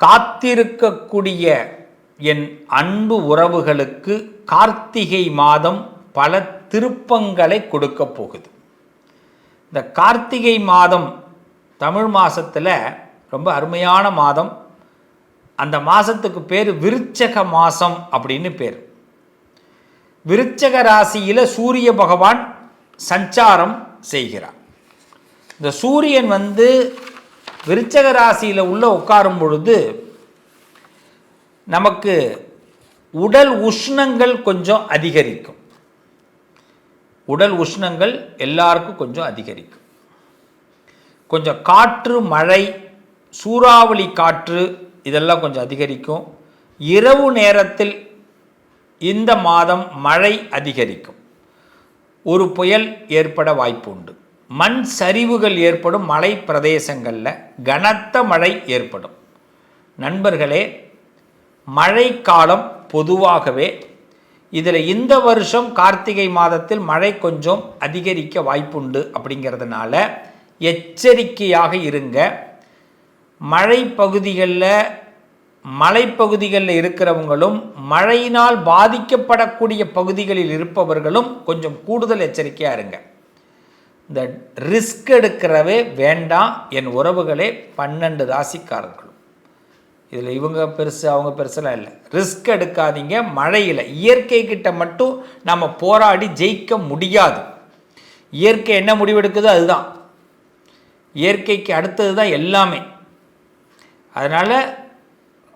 காத்திருக்கக்கூடிய என் அன்பு உறவுகளுக்கு கார்த்திகை மாதம் பல திருப்பங்களை கொடுக்க போகுது. இந்த கார்த்திகை மாதம் தமிழ் மாதத்தில் ரொம்ப அருமையான மாதம். அந்த மாதத்துக்கு பேர் விருச்சக மாதம் அப்படின்னு பேர். விருச்சக ராசியில் சூரிய பகவான் சஞ்சாரம் செய்கிறார். இந்த சூரியன் வந்து விருச்சக ராசியில் உள்ள உட்காரும் பொழுது நமக்கு உடல் உஷ்ணங்கள் கொஞ்சம் அதிகரிக்கும். உடல் உஷ்ணங்கள் எல்லாருக்கும் கொஞ்சம் அதிகரிக்கும். கொஞ்சம் காற்று மழை சூறாவளி காற்று இதெல்லாம் கொஞ்சம் அதிகரிக்கும். இரவு நேரத்தில் இந்த மாதம் மழை அதிகரிக்கும். ஒரு புயல் ஏற்பட வாய்ப்பு உண்டு மண் சரிவுகள் ஏற்படும் மலை பிரதேசங்களில் கனத்த மழை ஏற்படும். நண்பர்களே மழைக்காலம் பொதுவாகவே இதில் இந்த வருஷம் கார்த்திகை மாதத்தில் மழை கொஞ்சம் அதிகரிக்க வாய்ப்புண்டு அப்படிங்கிறதுனால எச்சரிக்கையாக இருங்க. மழை பகுதிகளில் மலைப்பகுதிகளில் இருக்கிறவங்களும் மழையினால் பாதிக்கப்படக்கூடிய பகுதிகளில் இருப்பவர்களும் கொஞ்சம் கூடுதல் எச்சரிக்கையாக இருங்க. இந்த ரிஸ்க் எடுக்கிறவே வேண்டாம் என் உறவுகளே பன்னெண்டு ராசிக்காரர்களும். இதில் இவங்க பெருசு அவங்க பெருசுலாம் இல்லை. ரிஸ்க் எடுக்காதீங்க மழையில். இயற்கை கிட்ட மட்டும் நம்ம போராடி ஜெயிக்க முடியாது. இயற்கை என்ன முடிவெடுக்குதோ அதுதான். இயற்கைக்கு அடுத்தது தான் எல்லாமே. அதனால்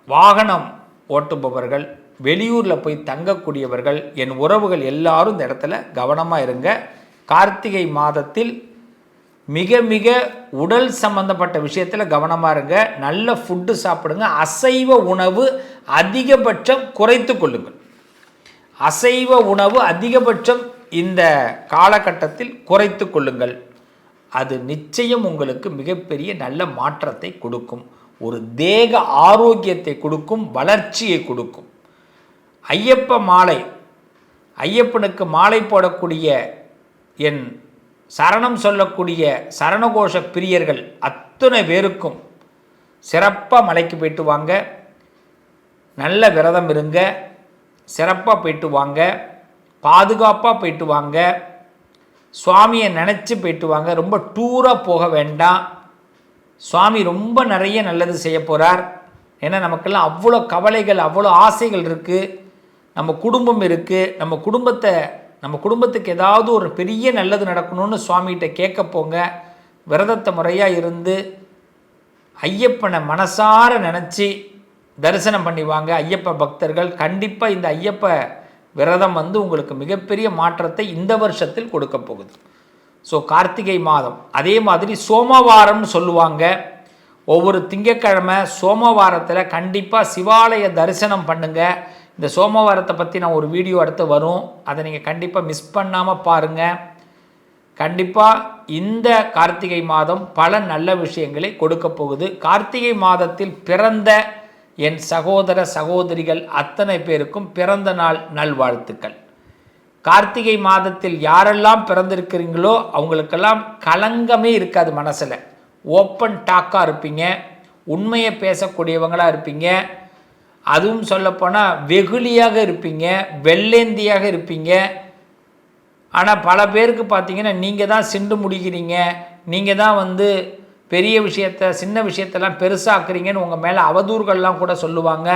வாகனம் ஓட்டுபவர்கள் வெளியூரில் போய் தங்கக்கூடியவர்கள் என் உறவுகள் எல்லாரும் இந்த இடத்துல கவனமாக இருங்க. கார்த்திகை மாதத்தில் மிக மிக உடல் சம்பந்தப்பட்ட விஷயத்தில் கவனமாக இருங்க. நல்ல ஃபுட்டு சாப்பிடுங்க. அசைவ உணவு அதிகபட்சம் குறைத்து கொள்ளுங்கள். அசைவ உணவு அதிகபட்சம் இந்த காலகட்டத்தில் குறைத்து கொள்ளுங்கள். அது நிச்சயம் உங்களுக்கு மிகப்பெரிய நல்ல மாற்றத்தை கொடுக்கும். ஒரு தேக ஆரோக்கியத்தை கொடுக்கும். வளர்ச்சியை கொடுக்கும். ஐயப்ப மாலை ஐயப்பனுக்கு மாலை போடக்கூடிய என் சரணம் சொல்லக்கூடிய சரணகோஷ பிரியர்கள் அத்தனை பேருக்கும் சிறப்பாக மலைக்கு போயிட்டு வாங்க. நல்ல விரதம் இருங்க. சிறப்பாக போயிட்டு வாங்க. பாதுகாப்பாக போயிட்டு வாங்க. சுவாமியை நினச்சி போயிட்டு வாங்க. ரொம்ப டூராக போக வேண்டாம். சுவாமி ரொம்ப நிறைய நல்லது செய்ய போகிறார் ஏன்னா நமக்கெல்லாம் அவ்வளோ கவலைகள் அவ்வளோ ஆசைகள் இருக்குது நம்ம குடும்பம் இருக்குது நம்ம குடும்பத்தை நம்ம குடும்பத்துக்கு ஏதாவது ஒரு பெரிய நல்லது நடக்கணும்னு சுவாமிகிட்ட கேட்க போங்க. விரதத்தை முறையாக இருந்து ஐயப்பனை மனசார நினச்சி தரிசனம் பண்ணிவாங்க ஐயப்ப பக்தர்கள் கண்டிப்பாக இந்த ஐயப்ப விரதம் வந்து உங்களுக்கு மிகப்பெரிய மாற்றத்தை இந்த வருஷத்தில் கொடுக்க போகுது. ஸோ கார்த்திகை மாதம் அதே மாதிரி சோமவாரம்னு சொல்லுவாங்க. ஒவ்வொரு திங்கக்கிழமை சோமவாரத்தில் கண்டிப்பாக சிவாலய தரிசனம் பண்ணுங்கள் இந்த சோமவாரத்தை பற்றி நான் ஒரு வீடியோ அடுத்து வரும். அதை நீங்கள் கண்டிப்பாக மிஸ் பண்ணாமல் பாருங்கள் கண்டிப்பாக இந்த கார்த்திகை மாதம் பல நல்ல விஷயங்களை கொடுக்க போகுது. கார்த்திகை மாதத்தில் பிறந்த என் சகோதர சகோதரிகள் அத்தனை பேருக்கும் பிறந்த நாள் நல்வாழ்த்துக்கள். கார்த்திகை மாதத்தில் யாரெல்லாம் பிறந்திருக்கிறீங்களோ அவங்களுக்கெல்லாம் கலங்கமே இருக்காது மனசில். ஓப்பன் டாக்காக இருப்பீங்க. உண்மையை பேசக்கூடியவங்களாக இருப்பீங்க. அதுவும் சொல்லப்போனால் வெகுளியாக இருப்பீங்க வெள்ளேந்தியாக இருப்பீங்க. ஆனால் பல பேருக்கு பார்த்தீங்கன்னா நீங்கள் தான் சிண்டு முடிக்கிறீங்க நீங்கள் தான் வந்து பெரிய விஷயத்த சின்ன விஷயத்தெல்லாம் பெருசாக்குறீங்கன்னு உங்கள் மேலே அவதூறுகள்லாம் கூட சொல்லுவாங்க.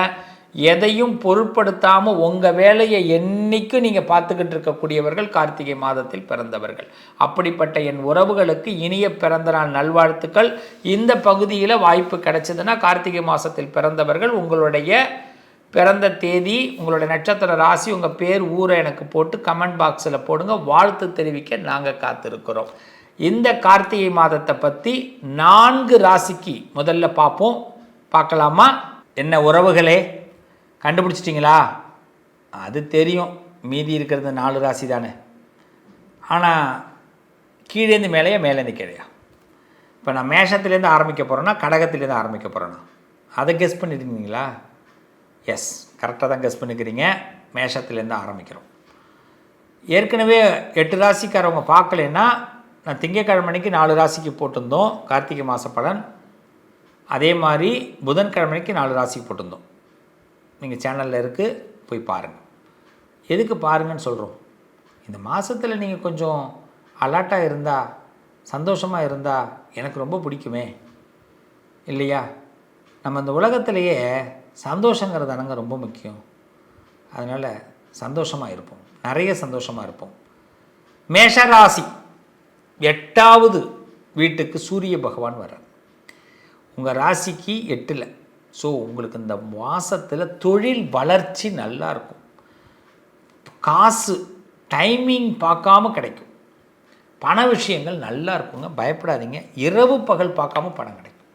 எதையும் பொருட்படுத்தாமல் உங்கள் வேலையை என்றைக்கும் நீங்கள் பார்த்துக்கிட்டு இருக்கக்கூடியவர்கள் கார்த்திகை மாதத்தில் பிறந்தவர்கள். அப்படிப்பட்ட என் உறவுகளுக்கு இனிய பிறந்த நாள் நல்வாழ்த்துக்கள். இந்த பகுதியில் வாய்ப்பு கிடைச்சதுன்னா கார்த்திகை மாதத்தில் பிறந்தவர்கள் உங்களுடைய பிறந்த தேதி உங்களோட நட்சத்திர ராசி உங்கள் பேர் ஊரை எனக்கு போட்டு கமெண்ட் பாக்ஸில் போடுங்க. வாழ்த்து தெரிவிக்க நாங்கள் காத்திருக்கிறோம். இந்த கார்த்திகை மாதத்தை பற்றி நான்கு ராசிக்கு முதல்ல பார்ப்போம். பார்க்கலாமா? என்ன உறவுகளே? கண்டுபிடிச்சிட்டிங்களா? அது தெரியும். மீதி இருக்கிறது நாலு ராசி தானே. ஆனால் கீழேந்து மேலேயா மேலேருந்து கீழேயா? இப்போ நான் மேஷத்துலேருந்து ஆரம்பிக்க போகிறேன்னா கடகத்துலேருந்து ஆரம்பிக்க போகிறேன்னா அதை கெஸ் பண்ணியிருந்தீங்களா எஸ் கரெக்டாக தான் கெஸ் பண்ணிக்கிறீங்க. மேஷத்துலேருந்து ஆரம்பிக்கிறோம். ஏற்கனவே எட்டு ராசிக்காரவங்க பார்க்கலன்னா நான் திங்கக்கிழமைக்கு நாலு ராசிக்கு போட்டிருந்தோம். கார்த்திகை மாத பலன். அதே மாதிரி புதன்கிழமைக்கு நாலு ராசிக்கு போட்டிருந்தோம். நீங்கள் சேனலில் இருக்குது போய் பாருங்கள் எதுக்கு பாருங்கன்னு சொல்கிறோம் இந்த மாதத்தில் நீங்கள் கொஞ்சம் அலர்ட்டாக இருந்தால் சந்தோஷமாக இருந்தால் எனக்கு ரொம்ப பிடிக்குமே. இல்லையா? நம்ம இந்த உலகத்திலேயே சந்தோஷங்கிறது அனங்க ரொம்ப முக்கியம். அதனால் சந்தோஷமாக இருப்போம். நிறைய சந்தோஷமாக இருப்போம். மேஷராசி எட்டாவது வீட்டுக்கு சூரிய பகவான் வர்றார். உங்கள் ராசிக்கு எட்டில். ஸோ உங்களுக்கு இந்த மாதத்தில் தொழில் வளர்ச்சி நல்லா இருக்கும். காசு டைமிங் பார்க்காம கிடைக்கும். பண விஷயங்கள் நல்லா இருக்குங்க. பயப்படாதீங்க. இரவு பகல் பார்க்காம பணம் கிடைக்கும்.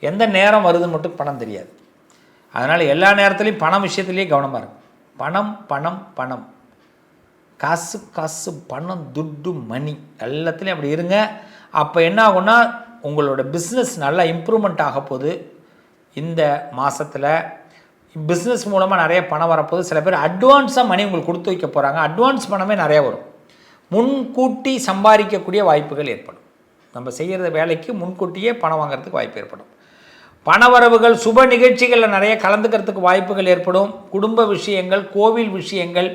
எந்த நேரம் வருதுன்னு மட்டும் பணம் தெரியாது. அதனால் எல்லா நேரத்துலையும் பணம் விஷயத்துலேயே கவனமாக இருக்கும் பணம் பணம் பணம். காசு காசு பணம் துட்டு மணி எல்லாத்துலேயும் அப்படி இருங்க. அப்போ என்ன ஆகும்னா உங்களோட பிஸ்னஸ் நல்லா இம்ப்ரூவ்மெண்ட் ஆக போகுது. இந்த மாதத்தில் பிஸ்னஸ் மூலமாக நிறைய பணம் வரப்போகுது. சில பேர் அட்வான்ஸாக மணி உங்களுக்கு கொடுத்து வைக்க போகிறாங்க அட்வான்ஸ் பணமே நிறைய வரும். முன்கூட்டி சம்பாதிக்கக்கூடிய வாய்ப்புகள் ஏற்படும். நம்ம செய்கிற வேலைக்கு முன்கூட்டியே பணம் வாங்குறதுக்கு வாய்ப்பு ஏற்படும். பணவரவுகள் சுப நிகழ்ச்சிகளில் நிறைய கலந்துக்கிறதுக்கு வாய்ப்புகள் ஏற்படும். குடும்ப விஷயங்கள் கோவில் விஷயங்கள்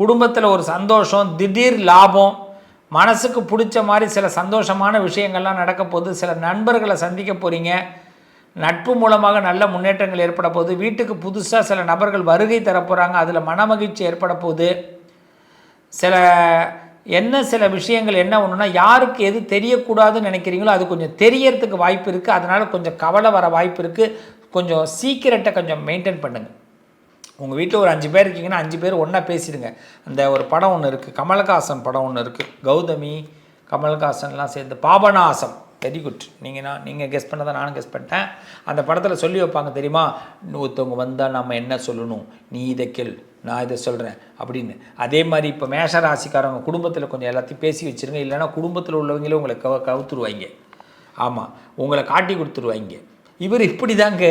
குடும்பத்தில் ஒரு சந்தோஷம் திடீர் லாபம் மனசுக்கு பிடிச்ச மாதிரி சில சந்தோஷமான விஷயங்கள்லாம் நடக்க போகுது. சில நண்பர்களை சந்திக்க போகிறீங்க நட்பு மூலமாக நல்ல முன்னேற்றங்கள் ஏற்பட போகுது. வீட்டுக்கு புதுசாக சில நபர்கள் வருகை தரப்போகிறாங்க அதில் மனமகிழ்ச்சி ஏற்பட போகுது. சில என்ன சில விஷயங்கள் என்ன ஒன்றுனா யாருக்கு எது தெரியக்கூடாதுன்னு நினைக்கிறீங்களோ அது கொஞ்சம் தெரியறதுக்கு வாய்ப்பு இருக்குது அதனால் கொஞ்சம் கவலை வர வாய்ப்பு இருக்குது கொஞ்சம் சீக்கிரட்டை கொஞ்சம் மெயின்டைன் பண்ணுங்கள் உங்கள் வீட்டில் ஒரு அஞ்சு பேர் இருக்கீங்கன்னா அஞ்சு பேர் ஒன்றா பேசிடுங்க. அந்த ஒரு படம் ஒன்று இருக்குது கமலஹாசன் படம் ஒன்று இருக்குது கௌதமி கமல்ஹாசன்லாம் சேர்ந்து பாபநாசம். வெரி குட் நீங்கள் நான் நீங்கள் கெஸ் பண்ணதை நானும் கெஸ் பண்ணிட்டேன். அந்த படத்தில் சொல்லி வைப்பாங்க தெரியுமா? ஒருத்தவங்க வந்தால் நம்ம என்ன சொல்லணும்? நீ இதை கேள் நான் இதை சொல்கிறேன் அப்படின்னு. அதே மாதிரி இப்போ மேஷ ராசிக்காரவங்க குடும்பத்தில் கொஞ்சம் எல்லாத்தையும் பேசி வச்சுருங்க. இல்லைன்னா குடும்பத்தில் உள்ளவங்களே உங்களை கவ கவுத்துருவாங்க. ஆமாம் உங்களை காட்டி கொடுத்துருவாங்க. இவர் இப்படி தாங்க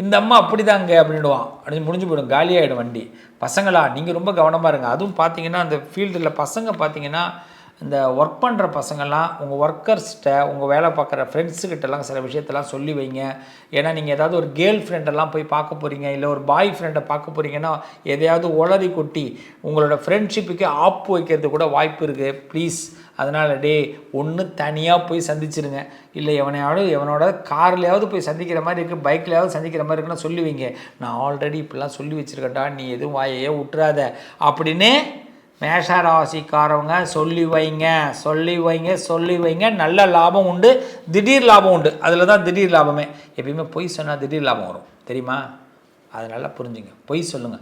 இந்த அம்மா அப்படி தாங்க அப்படின்டுவான் அப்படின்னு முடிஞ்சு போயிடும். காலியாகிடும் வண்டி. பசங்களா நீங்கள் ரொம்ப கவனமாக இருங்க. அதுவும் பார்த்தீங்கன்னா அந்த ஃபீல்டில் பசங்க பார்த்தீங்கன்னா இந்த ஒர்க் பண்ணுற பசங்கள்லாம் உங்கள் ஒர்க்கர்ஸ்கிட்ட உங்கள் வேலை பார்க்குற ஃப்ரெண்ட்ஸுக்கிட்டலாம் சில விஷயத்தெல்லாம் சொல்லி வைங்க. ஏன்னா நீங்கள் ஏதாவது ஒரு கேர்ள் ஃப்ரெண்டெல்லாம் போய் பார்க்க போகிறீங்க இல்லை ஒரு பாய் ஃப்ரெண்டை பார்க்க போகிறீங்கன்னா எதையாவது ஒளறி கொட்டி உங்களோட ஃப்ரெண்ட்ஷிப்புக்கு ஆப் வைக்கிறது கூட வாய்ப்பு இருக்குது ப்ளீஸ் அதனால் டே ஒன்று தனியாக போய் சந்திச்சிருங்க. இல்லை எவனையாவது எவனோட கார்லையாவது போய் சந்திக்கிற மாதிரி இருக்குது பைக்லையாவது சந்திக்கிற மாதிரி இருக்குன்னா சொல்லி வைங்க. நான் ஆல்ரெடி இப்படிலாம் சொல்லி வச்சுருக்கேன்டா நீ எதுவும் வாயையே விட்டுறாத. அப்படின்னு மேஷராசிக்காரவங்க சொல்லி வைங்க சொல்லி வைங்க சொல்லி வைங்க நல்ல லாபம் உண்டு திடீர் லாபம் உண்டு. அதில் தான் திடீர் லாபமே. எப்பயுமே பொய் சொன்னால் திடீர் லாபம் வரும். தெரியுமா? அதை நல்லா புரிஞ்சுங்க. பொய் சொல்லுங்கள்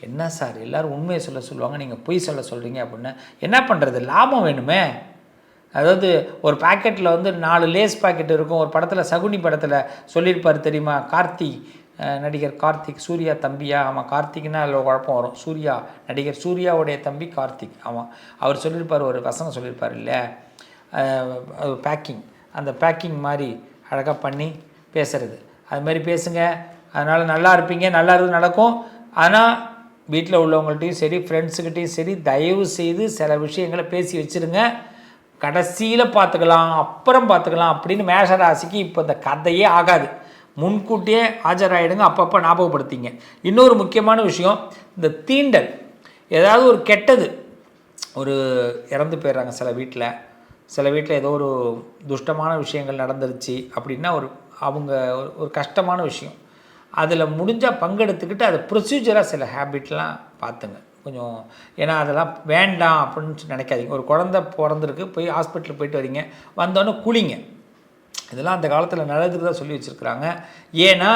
என்ன சார்? எல்லோரும் உண்மையை சொல்ல சொல்லுவாங்க. நீங்கள் பொய் சொல்ல சொல்கிறீங்க அப்படின்னா. என்ன பண்ணுறது லாபம் வேணுமே. அதாவது ஒரு பாக்கெட்டில் வந்து நாலு லேஸ் பாக்கெட் இருக்கும். ஒரு படத்தில் சகுனி படத்தில் சொல்லியிருப்பார் தெரியுமா? கார்த்தி. நடிகர் கார்த்திக் சூர்யா தம்பியா? ஆமாம் கார்த்திக்னா அதில் குழப்பம் வரும். சூர்யா நடிகர் சூர்யாவுடைய தம்பி கார்த்திக். ஆமாம் அவர் சொல்லியிருப்பார் ஒரு வசனம் சொல்லியிருப்பார் இல்லை? பேக்கிங் அந்த பேக்கிங் மாதிரி அழகாக பண்ணி பேசுறது. அது மாதிரி பேசுங்க. அதனால் நல்லா இருப்பீங்க நல்லா இருந்து நடக்கும். ஆனால் வீட்டில் உள்ளவங்கள்ட்டையும் சரி ஃப்ரெண்ட்ஸுக்கிட்டையும் சரி தயவு செய்து சில விஷயங்களை பேசி வச்சுருங்க. கடைசியில் பார்த்துக்கலாம் அப்புறம் பார்த்துக்கலாம் அப்படின்னு மேஷராசிக்கு இப்போ இந்த கதையே ஆகாது. முன்கூட்டியே ஆஜராகிடுங்க அப்பப்போ ஞாபகப்படுத்திங்க. இன்னொரு முக்கியமான விஷயம் இந்த தீண்டல். ஏதாவது ஒரு கெட்டது. ஒரு இறந்து போயிடுறாங்க சில வீட்டில் சில வீட்டில் ஏதோ ஒரு துஷ்டமான விஷயங்கள் நடந்துருச்சு அப்படின்னா ஒரு அவங்க ஒரு- ஒரு கஷ்டமான விஷயம். அதில் முடிஞ்சால் பங்கெடுத்துக்கிட்டு அதை ப்ரொசீஜராக சில ஹேபிட்லாம் பார்த்துங்க. கொஞ்சம் ஏன்னா அதெல்லாம் வேண்டாம் அப்படின்னு சொல்லி நினைக்காதீங்க. ஒரு குழந்தை பிறந்திருக்கு போய் ஹாஸ்பிட்டல் போயிட்டு வரீங்க. வந்தோடனே குளிங்க. இதெல்லாம் அந்த காலத்தில் நல்லதுக்கு சொல்லி வச்சுருக்குறாங்க. ஏன்னா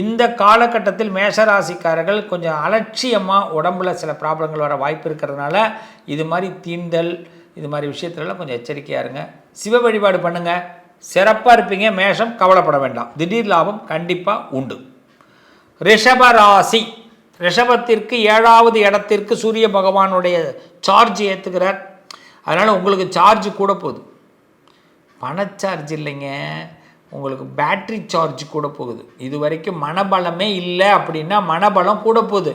இந்த காலகட்டத்தில் மேஷராசிக்காரர்கள் கொஞ்சம் அலட்சியமாக உடம்புல சில ப்ராப்ளங்கள் வர வாய்ப்பு இருக்கிறதுனால இது மாதிரி தீண்டல் இது மாதிரி விஷயத்துலலாம் கொஞ்சம் எச்சரிக்கையாக இருங்க. சிவ வழிபாடு பண்ணுங்கள் சிறப்பாக இருப்பீங்க. மேஷம் கவலைப்பட வேண்டாம். திடீர் லாபம் கண்டிப்பாக உண்டு. ரிஷப ராசி ரிஷபத்திற்கு ஏழாவது இடத்திற்கு சூரிய பகவானுடைய சார்ஜ் ஏற்றுக்கிறார் அதனால் உங்களுக்கு சார்ஜ் கூட போகுது. பணச்சார்ஜ் இல்லைங்க. உங்களுக்கு பேட்ரி சார்ஜ் கூட போகுது. இது வரைக்கும் மனபலமே இல்லை அப்படின்னா மனபலம் கூட போகுது.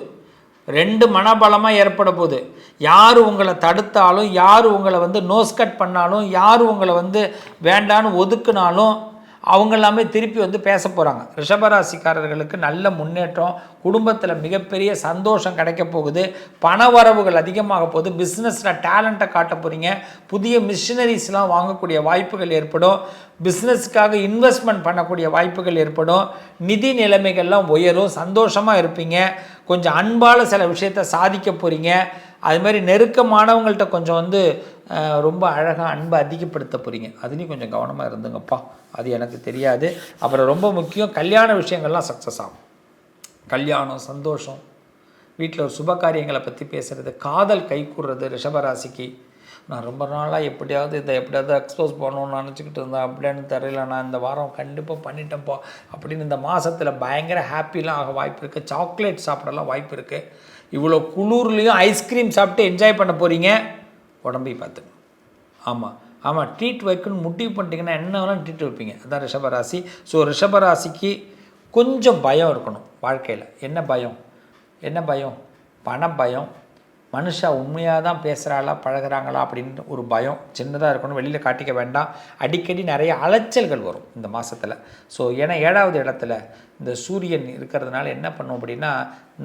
ரெண்டு மனபலமாக ஏற்பட போகுது. யார் உங்களை தடுத்தாலும் யார் உங்களை வந்து நோஸ் கட் பண்ணாலும் யார் உங்களை வந்து வேண்டான்னு ஒதுக்குனாலும் அவங்க எல்லாமே திருப்பி வந்து பேச போகிறாங்க ரிஷபராசிக்காரர்களுக்கு நல்ல முன்னேற்றம் குடும்பத்தில் மிகப்பெரிய சந்தோஷம் கிடைக்க போகுது. பண வரவுகள் அதிகமாக போகுது. பிஸ்னஸில் டேலண்ட்டை காட்ட போகிறீங்க புதிய மிஷினரிஸ்லாம் வாங்கக்கூடிய வாய்ப்புகள் ஏற்படும். பிஸ்னஸ்க்காக இன்வெஸ்ட்மெண்ட் பண்ணக்கூடிய வாய்ப்புகள் ஏற்படும். நிதி நிலைமைகள்லாம் உயரும். சந்தோஷமாக இருப்பீங்க. கொஞ்சம் அன்பால் சில விஷயத்தை சாதிக்க போகிறீங்க அது மாதிரி நெருக்கமானவங்கள்ட்ட கொஞ்சம் வந்து ரொம்ப அழகாக அன்பை அதிகப்படுத்த போகிறீங்க அதுலேயும் கொஞ்சம் கவனமாக இருந்துங்கப்பா. அது எனக்கு தெரியாது. அப்புறம் ரொம்ப முக்கியம் கல்யாண விஷயங்கள்லாம் சக்ஸஸ் ஆகும். கல்யாணம் சந்தோஷம். வீட்டில் ஒரு சுப காரியங்களை பற்றி பேசுகிறது காதல் கைகூடுறது ரிஷபராசிக்கு நான் ரொம்ப நாளாக எப்படியாவது இதை எப்படியாவது எக்ஸ்போஸ் பண்ணணும்னு நினச்சிக்கிட்டு இருந்தேன். அப்படின்னு தெரியல. நான் இந்த வாரம் கண்டிப்பாக பண்ணிட்டேன்ப்பா. அப்படின்னு இந்த மாதத்தில் பயங்கர ஹாப்பிலாம் ஆக வாய்ப்பு இருக்குது சாக்லேட் சாப்பிடலாம் வாய்ப்பு இருக்குது இவ்வளோ குளூர்லேயும் ஐஸ்கிரீம் சாப்பிட்டு என்ஜாய் பண்ண போகிறீங்க உடம்பை பார்த்துக்கணும் ஆமாம் ஆமாம் ட்ரீட் வைக்கணும்னு முடிவு பண்ணிட்டீங்கன்னா என்ன வேணாலும் ட்ரீட் வைப்பீங்க. அதான் ரிஷபராசி. ஸோ ரிஷபராசிக்கு கொஞ்சம் பயம் இருக்கணும் வாழ்க்கையில். என்ன பயம்? என்ன பயம்? பண பயம் மனுஷா உண்மையாக தான் பேசுகிறாளா பழகுறாங்களா அப்படின்னு ஒரு பயம். சின்னதாக இருக்கணும் வெளியில் காட்டிக்க வேண்டாம். அடிக்கடி நிறைய அலைச்சல்கள் வரும் இந்த மாதத்தில் ஸோ ஏன்னா ஏழாவது இடத்துல இந்த சூரியன் இருக்கிறதுனால என்ன பண்ணும் அப்படின்னா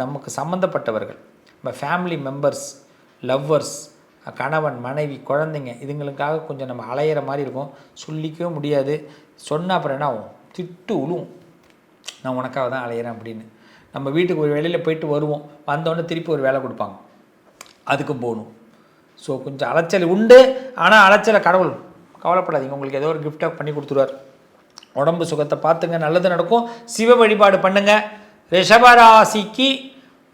நமக்கு சம்மந்தப்பட்டவர்கள் நம்ம ஃபேமிலி மெம்பர்ஸ் லவ்வர்ஸ் கணவன் மனைவி குழந்தைங்க இதுங்களுக்காக கொஞ்சம் நம்ம அலையிற மாதிரி இருக்கும். சொல்லிக்கவே முடியாது. சொன்ன அப்புறம் என்ன ஆகும்? திட்டு உழுவும். நான் உனக்காக தான் அலையிறேன் அப்படின்னு. நம்ம வீட்டுக்கு ஒரு வெளியில் போயிட்டு வருவோம். வந்தோடனே திருப்பி ஒரு வேலை கொடுப்பாங்க. அதுக்கும் போகணும். ஸோ கொஞ்சம் அலைச்சல் உண்டு. ஆனால் அலைச்சலை கடவுள் கவலைப்படாதீங்க. உங்களுக்கு ஏதோ ஒரு கிஃப்டாக பண்ணி கொடுத்துருவார். உடம்பு சுகத்தை பார்த்துங்க. நல்லது நடக்கும். சிவ வழிபாடு பண்ணுங்க. ரிஷபராசிக்கு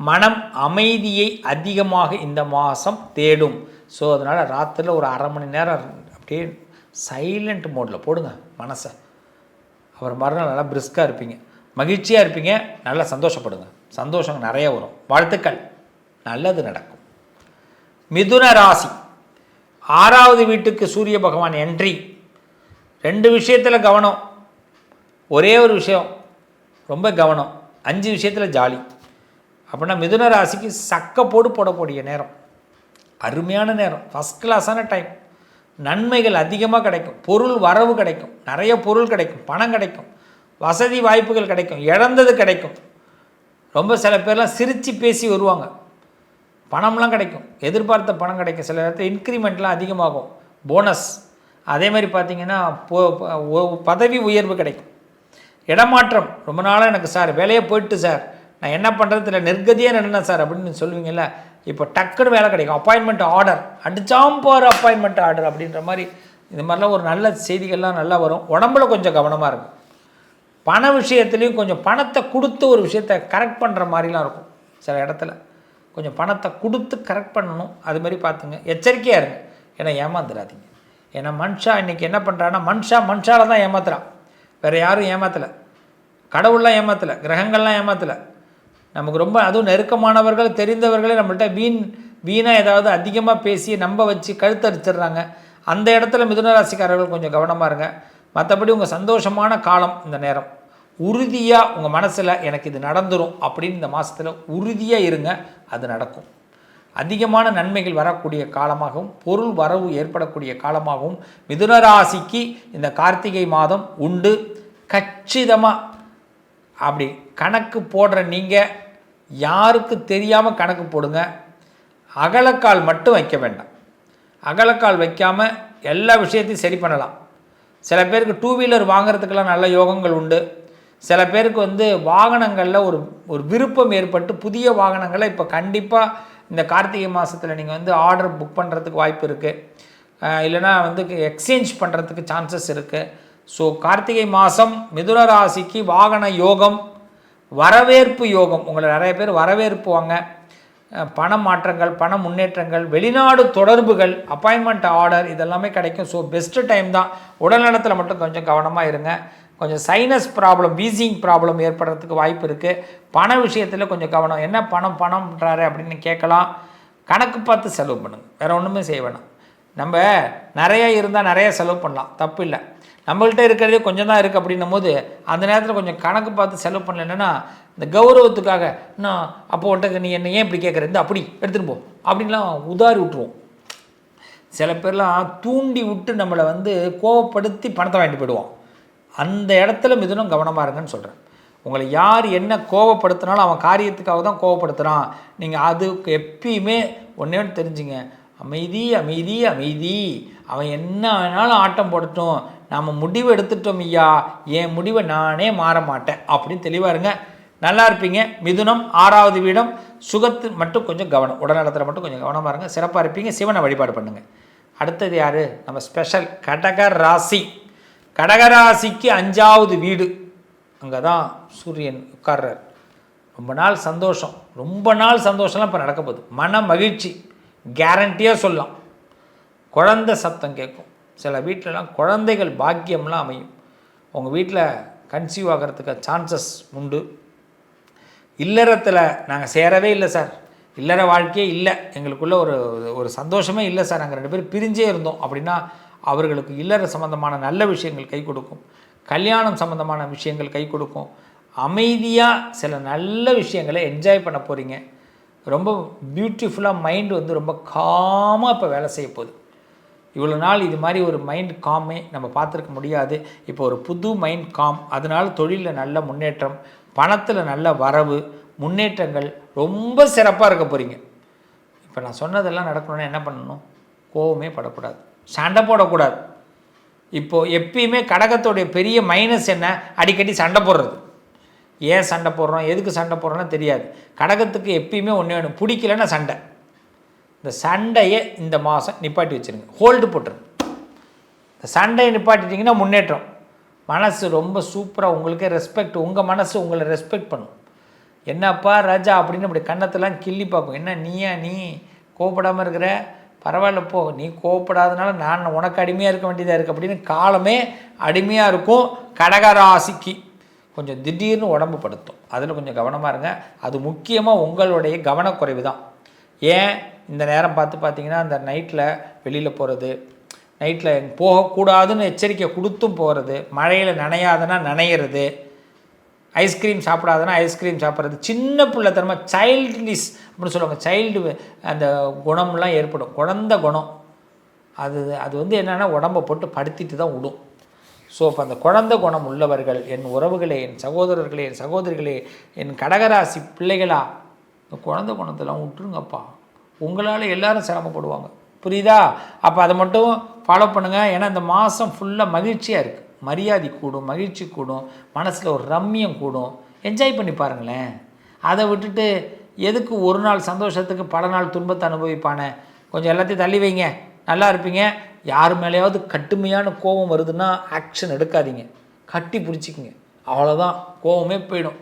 மனம் அமைதியை அதிகமாக இந்த மாதம் தேடும். ஸோ அதனால் ராத்திரியில் ஒரு அரை மணி நேரம் அப்படியே சைலண்ட் மோடில் போடுங்க மனசை. அப்புறம் மறுநாள் நல்லா பிரிஸ்காக இருப்பீங்க. மகிழ்ச்சியாக இருப்பீங்க நல்லா சந்தோஷப்படுங்க. சந்தோஷம் நிறைய வரும். வாழ்த்துக்கள். நல்லது நடக்கும். மிதுன ராசி. ஆறாவது வீட்டுக்கு சூரிய பகவான் என்ட்ரி ரெண்டு விஷயத்தில் கவனம். ஒரே ஒரு விஷயம். ரொம்ப கவனம். அஞ்சு விஷயத்தில் ஜாலி. அப்படின்னா மிதுன ராசிக்கு சக்க போடு போடக்கூடிய நேரம். அருமையான நேரம். ஃபஸ்ட் கிளாஸான டைம் நன்மைகள் அதிகமாக கிடைக்கும். பொருள் வரவு கிடைக்கும். நிறைய பொருள் கிடைக்கும். பணம் கிடைக்கும். வசதி வாய்ப்புகள் கிடைக்கும். இழந்தது கிடைக்கும். ரொம்ப சில பேர்லாம் சிரித்து பேசி வருவாங்க. பணம்லாம் கிடைக்கும். எதிர்பார்த்த பணம் கிடைக்கும். சில இடத்துல இன்க்ரிமெண்ட்லாம் அதிகமாகும். போனஸ் அதே மாதிரி பார்த்தீங்கன்னா பதவி உயர்வு கிடைக்கும். இடமாற்றம். ரொம்ப நாளாக எனக்கு சார் வேலையே போயிட்டு சார். நான் என்ன பண்ணுறது இல்லை நெர்கதியாக நின்றேன் சார் அப்படின்னு சொல்லுவீங்கள்ல இப்போ டக்குன்னு வேலை கிடைக்கும். அப்பாயின்மெண்ட் ஆர்டர் அடிச்சாம் போகிற அப்பாயின்மெண்ட் ஆர்டர் அப்படின்ற மாதிரி இந்த மாதிரிலாம் ஒரு நல்ல செய்திகள்லாம் நல்லா வரும். உடம்புல கொஞ்சம் கவனமாக இருக்கும் பண விஷயத்துலேயும் கொஞ்சம் பணத்தை கொடுத்து ஒரு விஷயத்தை கரெக்ட் பண்ணுற மாதிரிலாம் இருக்கும். சில இடத்துல கொஞ்சம் பணத்தை கொடுத்து கரெக்ட் பண்ணணும். அது மாதிரி பார்த்துங்க. எச்சரிக்கையாக இருங்க. ஏன்னா ஏமாந்துடாதீங்க. ஏன்னா மனுஷா இன்றைக்கி என்ன பண்ணுறான்னா மனுஷா மனுஷால தான் ஏமாத்துறான். வேறு யாரும் ஏமாத்தலை. கடவுள்லாம் ஏமாத்தலை. கிரகங்கள்லாம் ஏமாத்தலை. நமக்கு ரொம்ப அதுவும் நெருக்கமானவர்கள் தெரிந்தவர்களே நம்மள்கிட்ட வீண் வீணாக ஏதாவது அதிகமாக பேசி நம்ப வச்சு கழுத்தரிச்சிடுறாங்க அந்த இடத்துல மிதுனராசிக்காரர்கள் கொஞ்சம் கவனமாக இருங்க. மற்றபடி உங்கள் சந்தோஷமான காலம் இந்த நேரம். உறுதியாக உங்கள் மனசில் எனக்கு இது நடந்துடும் அப்படின்னு இந்த மாதத்தில் உறுதியாக இருங்க அது நடக்கும். அதிகமான நன்மைகள் வரக்கூடிய காலமாகவும் பொருள் வரவு ஏற்படக்கூடிய காலமாகவும் மிதுனராசிக்கு இந்த கார்த்திகை மாதம் உண்டு. கச்சிதமாக அப்படி கணக்கு போடுற நீங்கள் யாருக்கு தெரியாமல் கணக்கு போடுங்க. அகலக்கால் மட்டும் வைக்க வேண்டாம். அகலக்கால் வைக்காமல் எல்லா விஷயத்தையும் சரி பண்ணலாம். சில பேருக்கு டூ வீலர் வாங்குறதுக்கெல்லாம் நல்ல யோகங்கள் உண்டு. சில பேருக்கு வந்து வாகனங்களில் ஒரு ஒரு விருப்பம் ஏற்பட்டு புதிய வாகனங்களை இப்போ கண்டிப்பாக இந்த கார்த்திகை மாதத்தில் நீங்கள் வந்து ஆர்டர் புக் பண்ணுறதுக்கு வாய்ப்பு இருக்குது இல்லைனா வந்து எக்ஸ்சேஞ்ச் பண்ணுறதுக்கு சான்சஸ் இருக்குது ஸோ கார்த்திகை மாதம் மிதுன ராசிக்கு வாகன யோகம் வரவேற்பு யோகம். உங்களை நிறைய பேர் வரவேற்புவாங்க பண மாற்றங்கள் பண முன்னேற்றங்கள் வெளிநாடு தொடர்புகள் அப்பாயின்மெண்ட் ஆர்டர் இதெல்லாமே கிடைக்கும். ஸோ பெஸ்ட்டு டைம் தான். உடல்நலத்தில் மட்டும் கொஞ்சம் கவனமாக இருங்க. கொஞ்சம் சைனஸ் ப்ராப்ளம் வீசிங் ப்ராப்ளம் ஏற்படுறதுக்கு வாய்ப்பு இருக்குது பண விஷயத்தில் கொஞ்சம் கவனம். என்ன பணம் பணம்ன்றாரு அப்படின்னு கேட்கலாம். கணக்கு பார்த்து செலவு பண்ணுங்கள் வேறு ஒன்றுமே செய்ய வேணாம். நம்ம நிறைய இருந்தால் நிறைய செலவு பண்ணலாம். தப்பு இல்லை. நம்மள்கிட்ட இருக்கிறதே கொஞ்சம் தான் இருக்குது அப்படின்னும் போது அந்த நேரத்தில் கொஞ்சம் கணக்கு பார்த்து செலவு பண்ணலைன்னா இந்த கௌரவத்துக்காக நான் அப்போ உன்ட்ட நீ என்ன ஏன் இப்படி கேட்குற இந்த அப்படி எடுத்துகிட்டு போ. அப்படின்லாம் உதாரி விட்டுருவோம். சில பேர்லாம் தூண்டி விட்டு நம்மளை வந்து கோவப்படுத்தி பணத்தை வாங்கிட்டு போயிடுவோம் அந்த இடத்துல மிதுனம் கவனமாக இருங்கன்னு சொல்கிறேன் உங்களை யார் என்ன கோவப்படுத்தினாலும் அவன் காரியத்துக்காக தான் கோவப்படுத்துகிறான் நீங்கள் அதுக்கு எப்பயுமே ஒன்றே ஒன்று தெரிஞ்சுங்க. அமைதி அமைதி அமைதி. அவன் என்ன வேணாலும் ஆட்டம் போடட்டும். நம்ம முடிவு எடுத்துட்டோம் ஐயா. என் முடிவை நானே மாற மாட்டேன். அப்படின்னு தெளிவாக இருங்க. நல்லா இருப்பீங்க. மிதுனம் ஆறாவது வீடம். சுகத்து மட்டும் கொஞ்சம் கவனம். உடல்நலத்தில் மட்டும் கொஞ்சம் கவனமாக இருங்க. சிறப்பாக இருப்பீங்க. சிவனை வழிபாடு பண்ணுங்கள் அடுத்தது யார்? நம்ம ஸ்பெஷல் கடக ராசி. கடகராசிக்கு அஞ்சாவது வீடு. அங்கே தான் சூரியன் உட்கார்றார். ரொம்ப நாள் சந்தோஷம். ரொம்ப நாள் சந்தோஷம்லாம் இப்போ நடக்க போகுது. மன மகிழ்ச்சி. கேரண்டியாக சொல்லலாம். குழந்த சத்தம் கேட்கும். சில வீட்டிலலாம் குழந்தைகள் பாக்கியம்லாம் அமையும். உங்கள் வீட்டில் கன்சீவ் ஆகிறதுக்கு சான்சஸ் உண்டு. இல்லறத்தில் நாங்கள் சேரவே இல்லை சார் இல்லற வாழ்க்கையே இல்லை. எங்களுக்குள்ளே ஒரு ஒரு சந்தோஷமே இல்லை சார் நாங்கள் ரெண்டு பேரும் பிரிஞ்சே இருந்தோம் அப்படின்னா அவர்களுக்கு இல்லற சம்மந்தமான நல்ல விஷயங்கள் கை கொடுக்கும். கல்யாணம் சம்மந்தமான விஷயங்கள் கை கொடுக்கும். அமைதியாக சில நல்ல விஷயங்களை என்ஜாய் பண்ண போகிறீங்க ரொம்ப பியூட்டிஃபுல்லாக மைண்டு வந்து ரொம்ப காமாக இப்போ வேலை செய்ய போகுது. இவ்வளோ நாள் இது மாதிரி ஒரு மைண்ட் காமே நம்ம பார்த்துருக்க முடியாது. இப்போ ஒரு புது மைண்ட் காம் அதனால் தொழிலில் நல்ல முன்னேற்றம் பணத்தில் நல்ல வரவு முன்னேற்றங்கள் ரொம்ப சிறப்பாக இருக்க போகிறீங்க இப்போ நான் சொன்னதெல்லாம் நடக்கணும்னா என்ன பண்ணணும்? கோவமே படக்கூடாது. சண்டை போடக்கூடாது. இப்போது எப்பயுமே கடகத்தோடைய பெரிய மைனஸ் என்ன? அடிக்கடி சண்டை போடுறது. ஏன் சண்டை போடுறோம்? எதுக்கு சண்டை போடுறோன்னு தெரியாது. கடகத்துக்கு எப்பயுமே ஒன்று வேணும் பிடிக்கலன்னா சண்டை. இந்த சண்டையை இந்த மாதம் நிப்பாட்டி வச்சுருங்க. ஹோல்டு போட்டுருங்க. இந்த சண்டையை நிப்பாட்டிட்டிங்கன்னா முன்னேற்றம். மனசு ரொம்ப சூப்பராக உங்களுக்கே ரெஸ்பெக்ட் உங்கள் மனசு உங்களை ரெஸ்பெக்ட் பண்ணும். என்னப்பா ராஜா அப்படின்னு இப்படி கன்னத்தெல்லாம் கிள்ளி பார்க்கும். என்ன நீயா நீ? கோவப்படாமல் இருக்கிற? பரவாயில்ல போ. நீ கோவப்படாதனால நான் உனக்கு அடிமையாக இருக்க வேண்டியதாக இருக்குது அப்படின்னு காலமே அடிமையாக இருக்கும். கடகராசிக்கு. கொஞ்சம் திடீர்னு உடம்பு படுத்தும். அதில் கொஞ்சம் கவனமாக இருங்க. அது முக்கியமாக உங்களுடைய கவனக்குறைவு தான். ஏன்? இந்த நேரம் பார்த்து பார்த்தீங்கன்னா அந்த நைட்டில் வெளியில் போகிறது நைட்டில் போகக்கூடாதுன்னு எச்சரிக்கை கொடுத்தும் போகிறது மழையில் நனையாதுன்னா நனையிறது ஐஸ்கிரீம் சாப்பிடாதுன்னா ஐஸ்கிரீம் சாப்பிட்றது சின்ன பிள்ளைத்தனமாக சைல்ட்லிஸ் அப்படின்னு சொல்லுவாங்க. சைல்டு அந்த குணம்லாம் ஏற்படும். குழந்த குணம். அது அது வந்து என்னென்னா உடம்பை போட்டு படுத்திட்டு தான் விடும். ஸோ அப்போ அந்த குழந்த குணம் உள்ளவர்கள் என் உறவுகளே என் சகோதரர்களே என் சகோதரிகளே என் கடகராசி பிள்ளைகளா இந்த குழந்த குணத்தெல்லாம் விட்டுருங்கப்பா. உங்களால் எல்லாரும் சிரமப்படுவாங்க. புரியுதா? அப்போ அதை மட்டும் ஃபாலோ பண்ணுங்கள் ஏன்னா இந்த மாதம் ஃபுல்லாக மகிழ்ச்சியாக இருக்குது மரியாதை கூடும் மகிழ்ச்சி கூடும் மனசில் ஒரு ரம்மியம் கூடும். என்ஜாய் பண்ணி பாருங்களேன். அதை விட்டுட்டு எதுக்கு ஒரு நாள் சந்தோஷத்துக்கு பல நாள் துன்பத்தை அனுபவிப்பானே? கொஞ்சம் எல்லாத்தையும் தள்ளி வைங்க. நல்லா இருப்பீங்க. யார் மேலேயாவது கட்டுமையான கோபம் வருதுன்னா ஆக்ஷன் எடுக்காதீங்க. கட்டி பிடிச்சிக்கிங்க. அவ்வளோதான் கோபமே போயிடும்.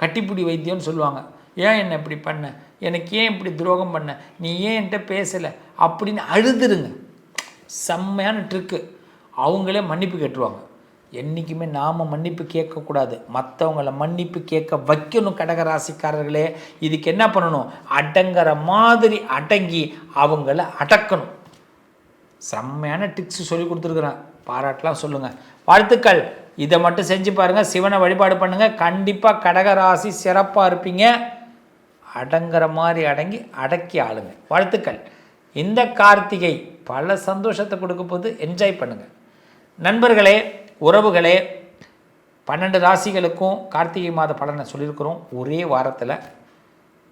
கட்டிப்பிடி வைத்தியம்னு சொல்லுவாங்க. ஏன் என்னை இப்படி பண்ண? எனக்கு ஏன் இப்படி துரோகம் பண்ண? நீ ஏன் என்கிட்ட பேசலை? அப்படின்னு அழுதுருங்க. செம்மையான ட்ரிக்கு அவங்களே மன்னிப்பு கேட்டுருவாங்க. என்றைக்குமே நாம் மன்னிப்பு கேட்கக்கூடாது. மற்றவங்கள மன்னிப்பு கேட்க வைக்கணும் கடகராசிக்காரர்களே. இதுக்கு என்ன பண்ணணும்? அடங்குற மாதிரி அடங்கி அவங்கள அடக்கணும். செம்மையான டிப்ஸ் சொல்லி கொடுத்துருக்குறேன். பாராட்டெலாம் சொல்லுங்கள் வாழ்த்துக்கள். இதை மட்டும் செஞ்சு பாருங்கள் சிவனை வழிபாடு பண்ணுங்கள் கண்டிப்பாக கடகராசி சிறப்பாக இருப்பீங்க. அடங்குற மாதிரி அடங்கி அடக்கி ஆளுங்க. வாழ்த்துக்கள். இந்த கார்த்திகை பல சந்தோஷத்தை கொடுக்க போது என்ஜாய் பண்ணுங்கள் நண்பர்களே உறவுகளே பன்னெண்டு ராசிகளுக்கும் கார்த்திகை மாத பலனை சொல்லியிருக்கிறோம். ஒரே வாரத்தில்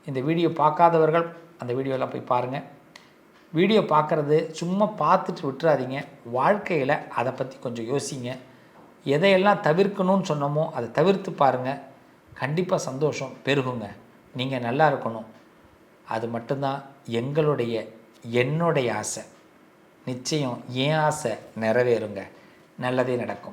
இந்த வீடியோ பார்க்காதவர்கள் அந்த வீடியோலாம் போய் பாருங்கள் வீடியோ பார்க்குறது சும்மா பார்த்துட்டு விட்டுறாதீங்க. வாழ்க்கையில் அதை பற்றி கொஞ்சம் யோசிங்க. எதையெல்லாம் தவிர்க்கணும்னு சொன்னோமோ அதை தவிர்த்து பாருங்கள் கண்டிப்பாக சந்தோஷம் பெருகுங்க. நீங்கள் நல்லா இருக்கணும். அது மட்டும்தான் எங்களுடைய என்னுடைய ஆசை. நிச்சயம் ஏன் ஆசை நிறைவேறுங்க. நல்லதே நடக்கும்.